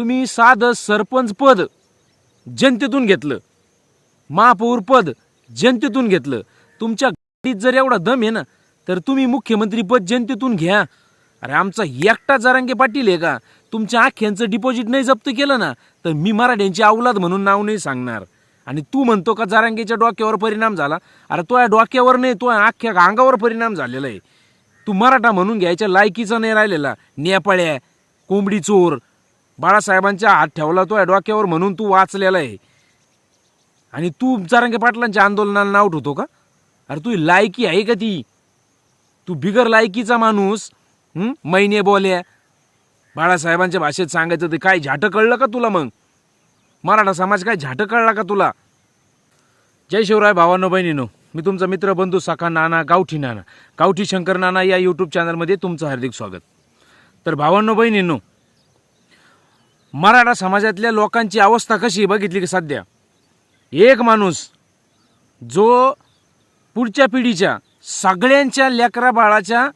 तुम्ही साधं सरपंच पद जनतेतून घेतलं. महापौर पद जनतेतून घेतलं. तुमच्या गाडीत जर एवढा दम आहे ना तर तुम्ही मुख्यमंत्री पद जनतेतून घ्या. अरे आमचा एकटा जरांगे पाटील आहे का? तुमच्या आख्यांचं डिपॉझिट नाही जप्त केलं ना तर मी मराठ्यांची अवलाद म्हणून नाव नाही सांगणार. आणि तू म्हणतो का जरांगेच्या डोक्यावर परिणाम झाला? अरे तो या डोक्यावर नाही तो या अख्ख्या अंगावर परिणाम झालेला आहे. तू मराठा म्हणून घ्यायच्या लायकीचा नाही राहिलेला. नेपाळ्या कोंबडी चोर बाळासाहेबांच्या हात ठेवला तो या डोक्यावर म्हणून तू वाचलेला आहे. आणि तू जरांगे पाटलांच्या आंदोलनाला नाव ठेवतो का? अरे तू लायकी आहे का ती? तू बिगर लायकीचा माणूस महिने बोल्या. बाळासाहेबांच्या भाषेत सांगायचं ते काय झाटं कळलं का तुला मग? मराठा समाज काय झाटं कळला का तुला? जय शिवराय भावांनो बहिणीनो मी तुमचा मित्र बंधू सखा नाना गावठी नाना गावठी शंकर नाना या यूट्यूब चॅनलमध्ये तुमचं हार्दिक स्वागत. तर भावांनो बहिणींनो मराठा समाजातल्या लोकांची अवस्था कशी बघितली की सध्या? एक माणूस जो पुढच्या पिढीच्या सगळ्यांच्या लेकरा बाळाच्या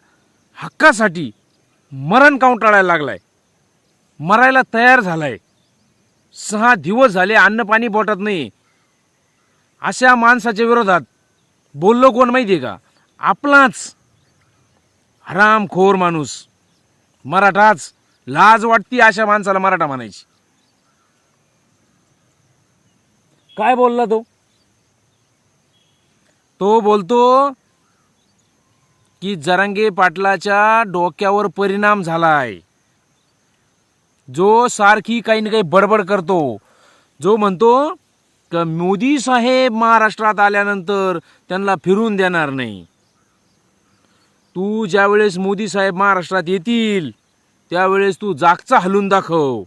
हक्कासाठी मरण काउंटाळायला लागलाय? मरायला तयार झालाय. सहा दिवस झाले अन्न पाणी बोटत नाही. अशा माणसाच्या विरोधात बोललो कोण माहितीये का? आपलाच हरामखोर माणूस. मराठाच लाज वाटती अशा माणसाला मराठा म्हणायची. काय बोलला तो? तो बोलतो की जरांगे पाटलाच्या डोक्यावर परिणाम झालाय. जो सारखी काही ना काही बडबड करतो. जो म्हणतो का मोदी साहेब महाराष्ट्रात आल्यानंतर त्यांना फिरून देणार नाही. तू ज्यावेळेस मोदी साहेब महाराष्ट्रात येतील त्यावेळेस तू जागचा हलून दाखव.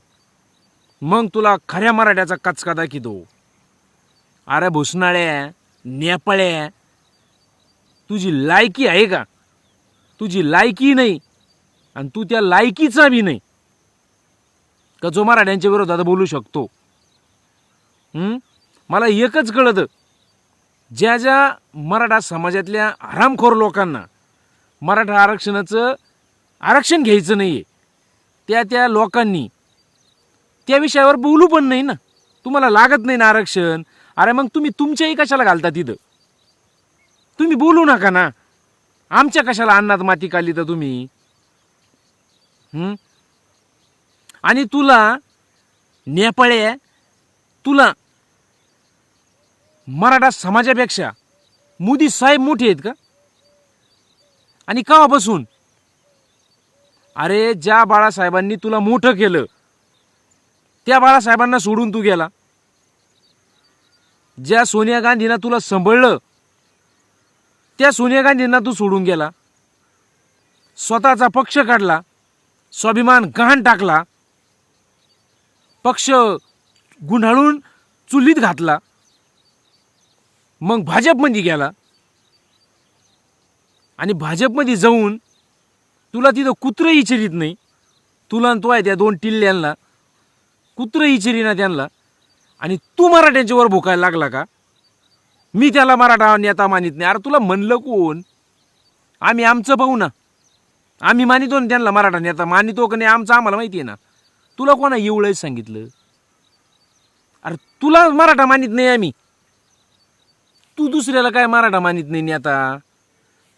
मग तुला खऱ्या मराठ्याचा कचका दाखितो अरे भुसनाळ्या नेपाळ्या तुझी लायकी आहे का? तुझी लायकी नाही आणि तू त्या लायकीचा बी नाही. का जो मराठ्यांच्या विरोधात बोलू शकतो. मला एकच कळतं. ज्या ज्या मराठा समाजातल्या हरामखोर लोकांना मराठा आरक्षणाचं आरक्षण घ्यायचं नाही आहे त्या त्या लोकांनी. त्या विषयावर बोलू पण नाही ना. तुम्हाला लागत नाही ना आरक्षण? अरे मग तुम्ही तुमच्याही कशाला घालता तिथं? तुम्ही बोलू नका ना. आमच्या कशाला अन्नात माती काढली तर तुम्ही? आणि तुला नेपाळे तुला मराठा समाजापेक्षा मोदी साहेब मोठे आहेत का? आणि बसून अरे ज्या बाळासाहेबांनी तुला मोठं केलं त्या बाळासाहेबांना सोडून तू गेला. ज्या सोनिया गांधींना तुला सांभाळलं त्या सोनिया गांधींना तू सोडून गेला. स्वतःचा पक्ष काढला स्वाभिमान गहाण टाकला पक्ष गुंढाळून चुलीत घातला. मग भाजपमध्ये गेला. आणि भाजपमध्ये जाऊन तुला तिथं कुत्रं इचरीत नाही. तुला आणि तो आहे त्या दोन टिल्ल्यांना. कुत्रं इचरीना त्यांना. आणि तू मराठ्यांच्यावर भुकायला लागला का? मी त्याला मराठा नेता मानित नाही. अरे तुला म्हणलं कोण? आम्ही आमचं पाहू ना. आम्ही मानितो ना त्यांना मराठा नेता. मानितो का नाही आमचं आम्हाला माहिती आहे ना. तुला कोणा एवढंच सांगितलं? अरे तुला मराठा मानित नाही आम्ही. तू दुसऱ्याला काय मराठा मानित नाही नेता?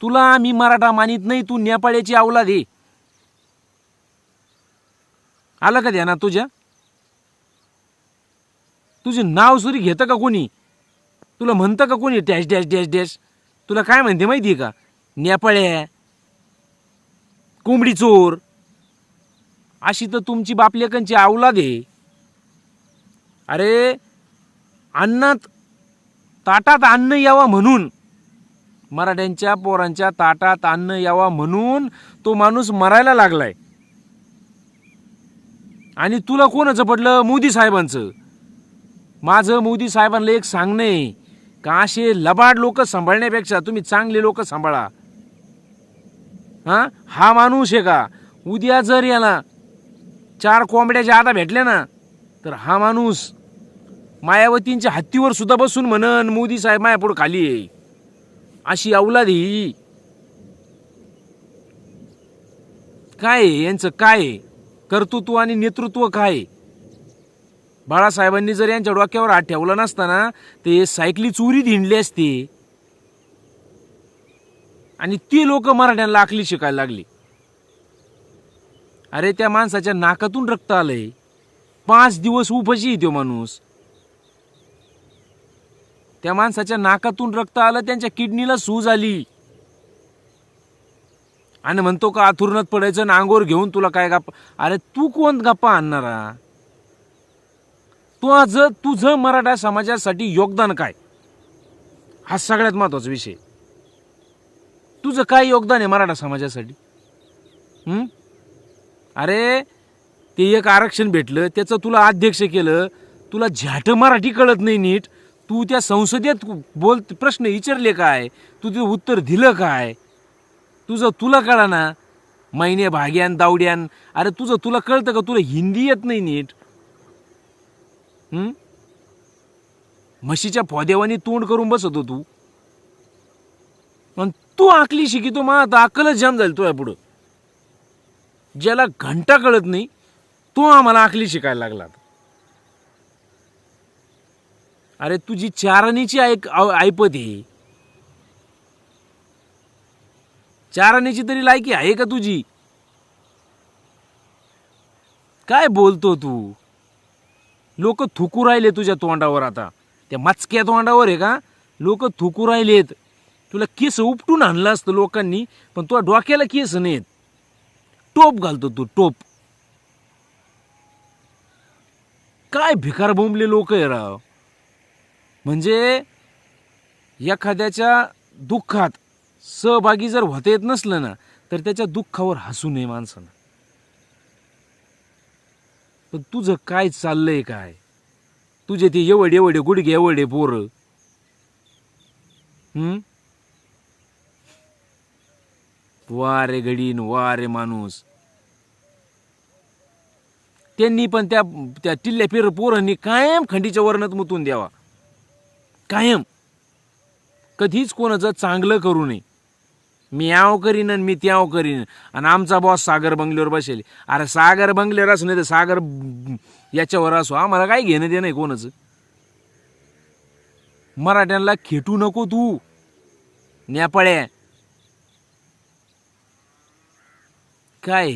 तुला आम्ही मराठा मानित नाही तू नेपाळ्याची अवलाद आहे. आलं का ध्याना तुझ्या तुझे नाव सुरी घेतं का कोणी? तुला म्हणतं का कोणी डॅश डॅश डॅश डॅश? तुला काय म्हणते माहिती आहे का नेपाळ्या कोंबडी चोर. अशी तर तुमची बापलेकांची अवलाद आहे. अरे अन्नात ताटात अन्न यावं म्हणून मराठ्यांच्या पोरांच्या ताटात अन्न यावा म्हणून तो माणूस मरायला लागलाय. आणि तुला कोणाचं पडलं मोदी साहेबांचं. माझं मोदी साहेबांना एक सांगणं आहे का असे लबाड लोक सांभाळण्यापेक्षा तुम्ही चांगले लोक सांभाळा. हा? हा माणूस आहे का? उद्या जर याला चार कोंबड्याच्या आता भेटल्या ना तर हा माणूस मायावतींच्या हत्तीवर सुद्धा बसून म्हणन मोदी साहेब मायापुढं खाली आहे. अशी अवलाद ही. काय आहे? यांचं काय आहे? कर्तृत्व आणि नेतृत्व काय आहे? बाळासाहेबांनी जर यांच्या डोक्यावर हात ठेवला नसताना ते सायकली चोरी धिंडली असते. आणि ती लोक मराठ्यांना आखली शिकायला लागली. अरे त्या माणसाच्या नाकातून रक्त आलंय. पाच दिवस उपशी आहे तो माणूस. त्या माणसाच्या नाकातून रक्त आलं त्यांच्या किडनीला सूज आली. आणि म्हणतो का आथुरणात पडायचं आणि अंगोर घेऊन तुला काय गप्पा अरे तू कोण गप्पा आणणारा? तू आज तुझं मराठा समाजासाठी योगदान काय? हा सगळ्यात महत्त्वाचा विषय. तुझं काय योगदान आहे मराठा समाजासाठी? अरे ते एक आरक्षण भेटलं त्याचं तुला अध्यक्ष केलं तुला झ्याट मराठी कळत नाही नीट. तू त्या संसदेत बोल प्रश्न विचारले काय? तू तुझं उत्तर दिलं काय? तुझं तुला कळा ना महिने भाग्यान दावड्यान. अरे तुझं तुला कळतं का? तुला हिंदी येत नाही नीट? म्हशीच्या फोद्यावानी तोंड करून बसतो तू. पण तू आकली शिकितो मग आता अक्कलच जाम झाली तुझ्या पुढं. ज्याला घंटा कळत नाही तो आम्हाला आकली शिकायला लागला आता. अरे तुझी चारणीची ऐक ऐपत आहे चारणीची तरी लायकी आहे का तुझी? काय बोलतो तू? लोक थुकू राहिले तुझ्या तोंडावर आता. त्या मचक्या तोंडावर आहे का? लोक थुकू राहिलेत. तुला केस उपटून आणलं असतं लोकांनी पण तुला डोक्याला केस नाहीत. टोप घालतो तू टोप. काय भिकार बोंबले लोक आहे राव? म्हणजे एखाद्याच्या दुःखात सहभागी जर होता येत नसलं ना तर त्याच्या दुःखावर हसू नये माणसानं. पण तुझं काय चाललंय काय? तुझे ते एवढे एवढे गुडघे एवढे पोर. हम्म? घडीन वारे माणूस. त्यांनी पण त्या त्या टिल्ल्या पिर पोरांनी कायम खंडीच्या वर्णात मुतून द्यावा. कायम. कधीच कोणाचं चांगलं करू नये. मी याव करीन आणि मी त्याव करीन. आणि आमचा बॉस सागर बंगल्यावर बसेल. अरे सागर बंगल्यावर असू नाही तर सागर याच्यावर असो. आम्हाला काय घेणं देणं आहे कोणाचं? मराठ्यांना खेटू नको तू. नेपाळ्या काय?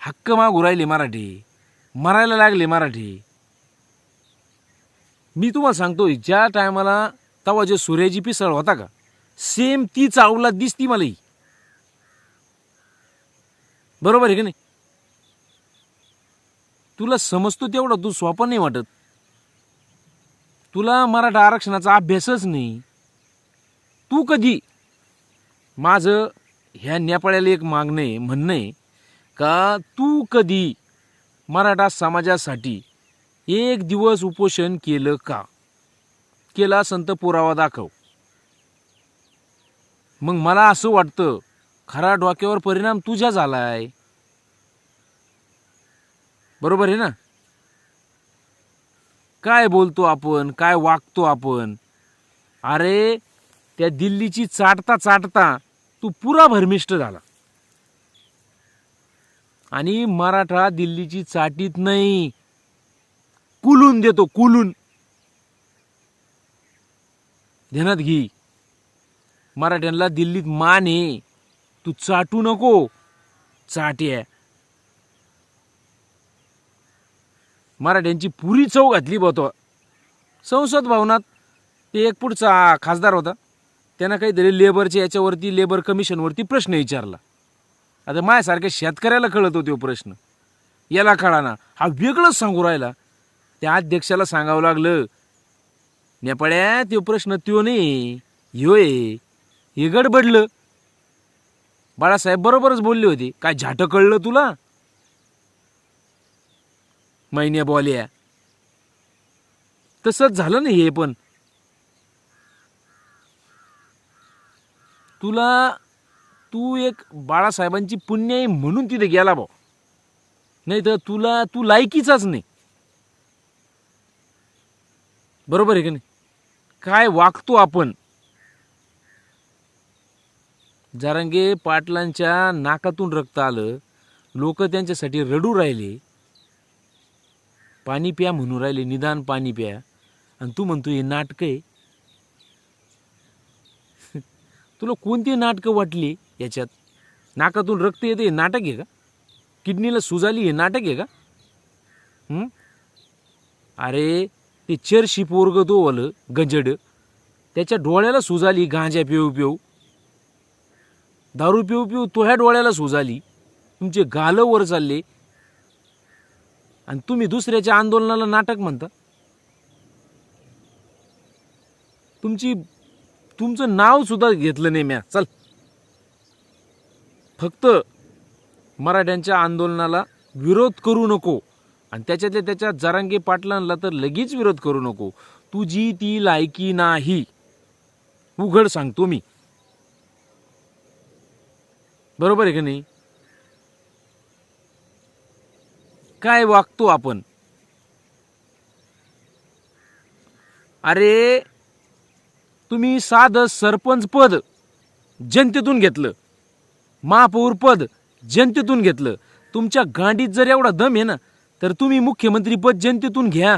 हक्क मागू राहिले मराठी. मरायला लागले मराठी. मी तुम्हाला सांगतो ज्या टायमाला तवा जे सूर्याची पिसळ होता का सेम ती चावला दिसती मला ही बरोबर आहे की नाही? तुला समजतो तेवढा तू स्वप्न नाही वाटत. तुला मराठा आरक्षणाचा अभ्यासच नाही. तू कधी? माझं ह्या नेपाळ्याला एक मागणं आहे म्हणणं आहे का तू कधी मराठा समाजासाठी एक दिवस उपोषण केलं का? केला संत पुरावा दाखव. मग मला असं वाटतं खरा डोक्यावर परिणाम तुझ्या झालाय. बरोबर आहे ना? काय बोलतो आपण? काय वागतो आपण? अरे त्या दिल्लीची चाटता चाटता तू पुरा भरमिष्ट झाला. आणि मराठा दिल्लीची चाटीत नाही. कुलून देतो कुलून. ध्यानात घे. मराठ्यांना दिल्लीत मान आहे. तू चाटू नको. चाट्या मराठ्यांची पुरी चव घातली बतो संसद भवनात ते एक पुढचा खासदार होता. त्यांना काहीतरी लेबरच्या याच्यावरती लेबर कमिशनवरती प्रश्न विचारला. आता माझ्यासारख्या शेतकऱ्याला कळत होतो हो प्रश्न. याला कळाना. हा वेगळंच सांगू राहिला. त्या अध्यक्षाला सांगावं लागलं नेपाळ्या तो प्रश्न त्यो नाही ह्यो आहे हे गडबडलं. बाळासाहेब बरोबरच बोलले होते काय झाट कळलं तुला? महिन्या बोल्या. तसंच झालं नाही हे पण. तुला तू एक बाळासाहेबांची पुण्य आहे म्हणून तिथे गेला भाऊ. नाही तर तुला तू लायकीचाच नाही. बरोबर आहे की नाही? काय वागतो आपण? जारंगे पाटलांच्या नाकातून रक्त आलं लोक त्यांच्यासाठी रडू राहिले. पाणी प्या म्हणून राहिले निदान पाणी प्या. आणि तू म्हणतो हे नाटक आहे. तुला कोणती नाटकं वाटली याच्यात? नाकातून रक्त येते हे नाटक आहे का? किडनीला सुजाली हे नाटक आहे का? अरे ते चरशी पोरग तो ओलं गंजड. त्याच्या डोळ्याला सुजाली गांजा पिऊ पिऊ. दारू पिऊ पिऊ तो ह्या डोळ्याला सुजाली तुमचे गालं वर चालले. आणि तुम्ही दुसऱ्याच्या आंदोलनाला नाटक म्हणता. तुमची तुमचं नाव सुद्धा घेतलं नाही म्या. चल. फक्त मराठ्यांच्या आंदोलनाला विरोध करू नको. आणि त्याच्यातल्या त्याच्यात जरांगे पाटलांना तर लगेच विरोध करू नको. तुझी ती लायकी नाही. उघड सांगतो मी बरोबर आहे का नाही? काय वागतो आपण? अरे तुम्ही साधं सरपंच पद जनतेतून घेतलं. महापौर पद जनतेतून घेतलं. तुमच्या गांडीत जर एवढा दम आहे ना तर तुम्ही मुख्यमंत्री पद जनतेतून घ्या.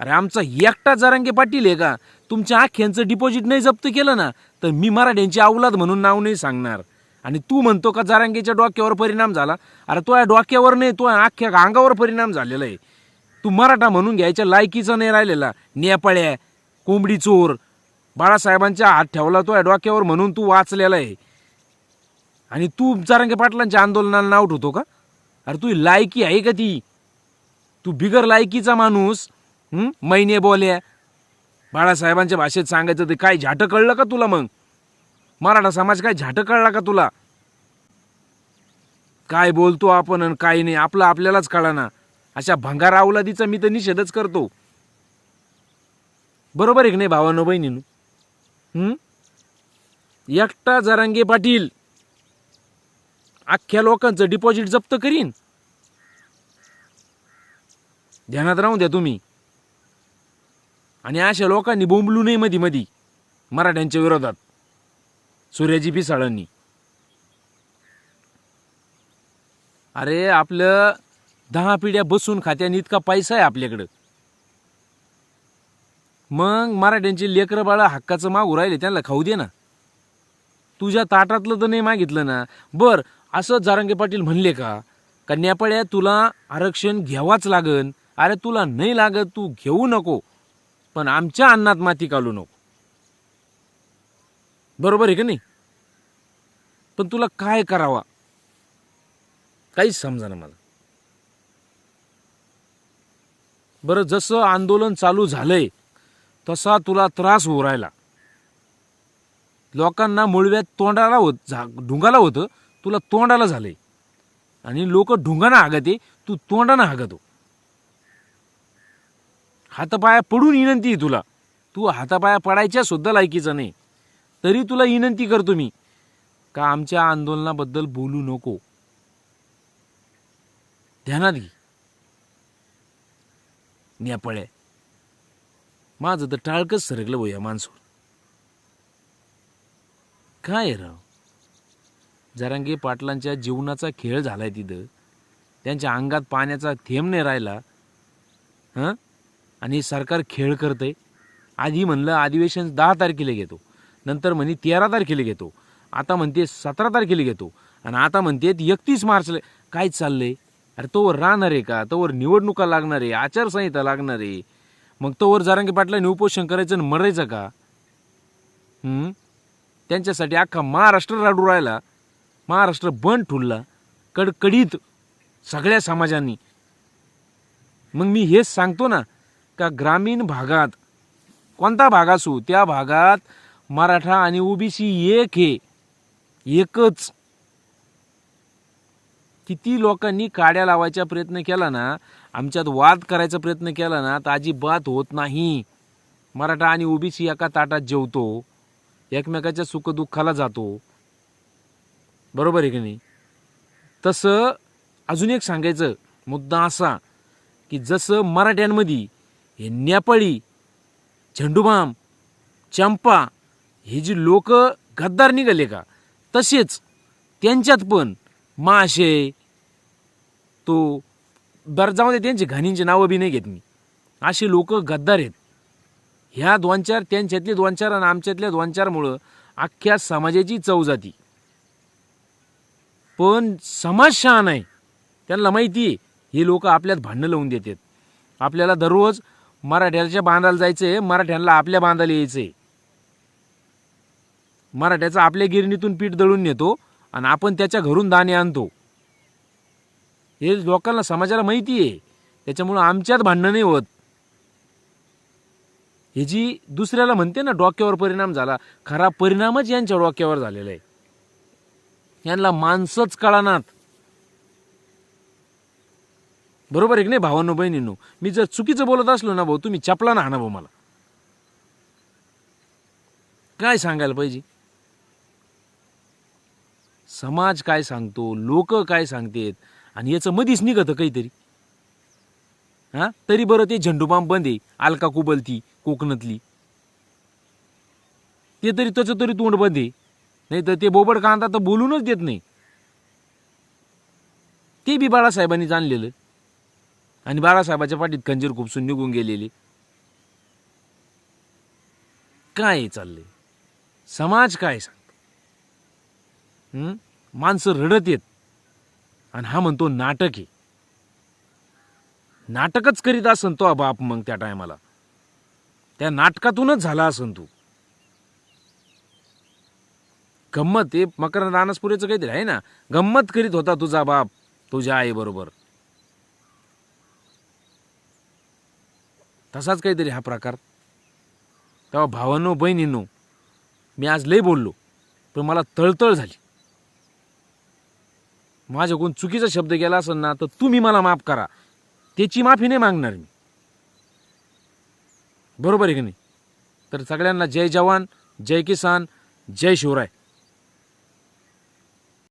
अरे आमचा एकटा जरांगे पाटील आहे का? तुमच्या आख्यांचं डिपॉझिट नाही जप्त केलं ना तर मी मराठ्यांची अवलाद म्हणून नाव नाही सांगणार. आणि तू म्हणतो का जरांगेच्या डोक्यावर परिणाम झाला? अरे तो या डोक्यावर नाही तो अख्ख्या अंगावर परिणाम झालेला आहे. तू मराठा म्हणून घ्यायच्या लायकीचा नाही राहिलेला. नेपाळ्या कोंबडी चोर बाळासाहेबांच्या हात ठेवला तो या डोक्यावर म्हणून तू वाचलेला आहे. आणि तू जरांगे पाटलांच्या आंदोलनाला नाव ठेवतो का? अरे तू लायकी आहे का ती? तू बिगर लायकीचा माणूस हं? मैने बोल्या बाळासाहेबांच्या भाषेत सांगायचं ते काय झाटं कळलं का तुला मग? मराठा समाज काय झाटं कळला का तुला? काय बोलतो आपण आणि काय नाही आपलं आपल्यालाच कळाना. अशा भंगार अवलादीचा मी तर निषेधच करतो. बरोबर आहे की नाही भावानो बहिणीनं? एकटा जरांगे पाटील. अख्ख्या लोकांचं डिपॉझिट जप्त करीन. ध्यानात राहून द्या तुम्ही. आणि अशा लोकांनी बोंबलू नये मधी मधी मराठ्यांच्या विरोधात. सूर्याजी पिसाळांनी. अरे आपलं दहा पिढ्या बसून खात्याने इतका पैसा आहे आपल्याकडं. मग मराठ्यांची लेकरं बाळा हक्काचं मागू राहिले त्यांना खाऊ दे ना. तुझ्या ताटातलं तर नाही मागितलं ना. बर असं जारंगे पाटील म्हणले का का नेपाळ्या तुला आरक्षण घ्यावाच लागन अरे तुला नाही लागत तू घेऊ नको. पण आमच्या अन्नात माती घालू नको. बरोबर आहे का नाही? पण तुला काय करावा? काहीच समजा ना मला. बरं जसं आंदोलन चालू झालंय तसा तुला त्रास होऊ राहिला. लोकांना मुळव्यात तोंडाला होत झा ढुंगाला होतं तुला तोंडाला झालंय. आणि लोक ढुंगाना हागते तू तोंडानं हागतो. हातापाया पडून विनंती आहे तुला. तू हातापाया पडायच्या सुद्धा लायकीचा नाही. तरी तुला विनंती करतो मी का आमच्या आंदोलनाबद्दल बोलू नको. ध्यानात घे. नेपाळ्या माझं तर टाळकच सरकलं भाऊ या काय राव? जरांगे पाटलांच्या जीवनाचा खेळ झालाय तिथं. त्यांच्या अंगात पाण्याचा थेंब नाही राहिला. हां? आणि सरकार खेळ करतं आहे आधी म्हणलं अधिवेशन दहा तारखेला घेतो. नंतर म्हणे तेरा तारखेला घेतो. आता म्हणते सतरा तारखेला घेतो. आणि आता म्हणते एकतीस मार्चला. काय आहे अरे तोवर राहणार आहे का? तोवर निवडणुका लागणार आहे आचारसंहिता लागणार आहे. मग तोवर जारांगे पाटलांनी उपोषण करायचं आणि मरायचं का? त्यांच्यासाठी अख्खा महाराष्ट्र राडू राहिला. महाराष्ट्र बंद ठुलला. कडकडीत सगळ्या समाजांनी. मग मी हेच सांगतो ना का ग्रामीण भागात कोणता भाग असू त्या भागात मराठा आणि ओबीसी एक हे एकच. किती लोकांनी काड्या लावायचा प्रयत्न केला ना आमच्यात वाद करायचा प्रयत्न केला ना तर अजिबात होत नाही. मराठा आणि ओबीसी एका ताटात जेवतो एकमेकाच्या सुखदुःखाला जातो. बरोबर आहे की नाही? तसं अजून एक सांगायचं मुद्दा असा की जसं मराठ्यांमध्ये हे नेपाळी झेंडूबाम चंपा हे जी लोक गद्दार निघाले का? तसेच त्यांच्यात पण माशे तो दर्जामध्ये त्यांची घाणींची नावं बी नाही घेत मी. असे लोक गद्दार आहेत. ह्या दोन चार त्यांच्यातले दोन चार आणि आमच्यातल्या दोन चारमुळं अख्ख्या समाजाची चव जाती. पण समाज शहाण आहे. त्यांना माहिती आहे हे लोक आपल्यात भांडणं लावून देतात. आपल्याला दररोज मराठ्याच्या बांधायला जायचं आहे मराठ्यांना आपल्या बांधायला यायचं. आहे मराठ्याचं आपल्या गिरणीतून पीठ दळून नेतो आणि आपण त्याच्या घरून दाणे आणतो. हे लोकांना समाजाला माहिती आहे. त्याच्यामुळं आमच्यात भांडणं नाही होत. हे जी दुसऱ्याला म्हणते ना डोक्यावर परिणाम झाला. खरा परिणामच यांच्या डोक्यावर झालेला आहे. यांना माणसंच कळानात बरोबर आहे की नाही भावांनो बहिणींनो? मी जर चुकीचं बोलत असलो ना भाऊ तुम्ही चपला ना हाना भाऊ मला. काय सांगायला पाहिजे? समाज काय सांगतो लोक काय सांगतेत आणि याचं मधीच निघतं काहीतरी. हा? तरी बरं ते झेंडूबाम बंद आहे अलका कुबलती कोकणातली. ते तरी त्याचं तरी तोंड बंद आहे. नाही तर ते बोबड कांदा तर बोलूनच देत नाही. ते बी बाळासाहेबांनी आणलेलं आणि बाळासाहेबाच्या पाठीत खंजीर खुपसून निघून गेलेली. काय चाललंय? समाज काय सांगतो? माणसं रडत येत. आणि हा म्हणतो नाटक आहे. नाटकच करीत असन तो बाप मग त्या टायमाला. त्या नाटकातूनच झाला असन तू. गंमत हे मकरंद अनासपुरेचं काहीतरी आहे ना? गंमत करीत होता तुझा बाप तुझ्या आईबरोबर. तसाच काहीतरी हा प्रकार. तेव्हा भावांनो बहिणींनो मी आज लई बोललो पण मला तळतळ झाली. माझ्याकडून चुकीचा शब्द गेला असेल ना तर तुम्ही मला माफ करा. त्याची माफी नाही मागणार मी. बरोबर आहे की नाही? तर सगळ्यांना जय जवान जय किसान जय शिवराय.